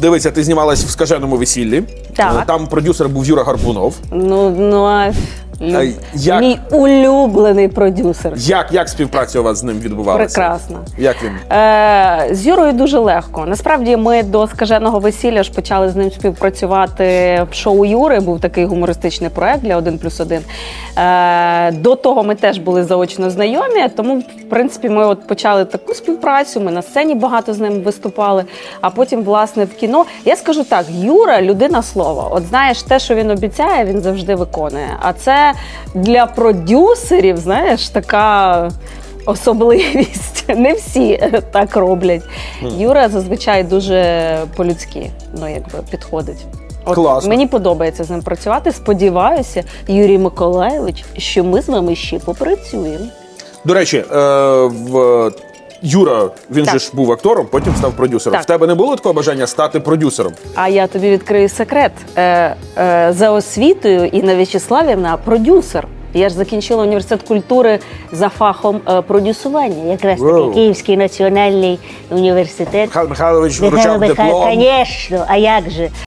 Дивися, ти знімалась в скаженому весіллі. Так. Е, Там продюсер був Юра Гарбунов. Ну, ну а люб- як? мій улюблений продюсер. Як, як співпраця у вас з ним відбувалася? Прекрасно. Як він? Е, з Юрою дуже легко. Насправді ми до скаженого весілля ж почали з ним співпрацювати в шоу Юри. Був такий гумористичний проект для 1 плюс 1. Е, до того ми теж були заочно знайомі, тому, в принципі, ми от почали таку співпрацю. Ми на сцені багато з ним виступали, а потім, власне, в кіно. Я скажу так: Юра людина слова. От знаєш, те, що він обіцяє, він завжди виконує. А це для продюсерів, знаєш, така особливість. Не всі так роблять. Юра зазвичай дуже по-людськи ну, якби, підходить. От Класно. Мені подобається з ним працювати. Сподіваюся, Юрій Миколайович, що ми з вами ще попрацюємо. До речі, е, в Юра, він Так. же ж був актором, потім став продюсером. Так. В тебе не було такого бажання стати продюсером? А я тобі відкрию секрет. Е, е, за освітою Інна В'ячеславівна продюсер. Я ж закінчила університет культури за фахом е, продюсування. Якраз таки Київський національний університет. Михайло Михайлович Михайло вручав Михайло, диплом. звісно, а як же?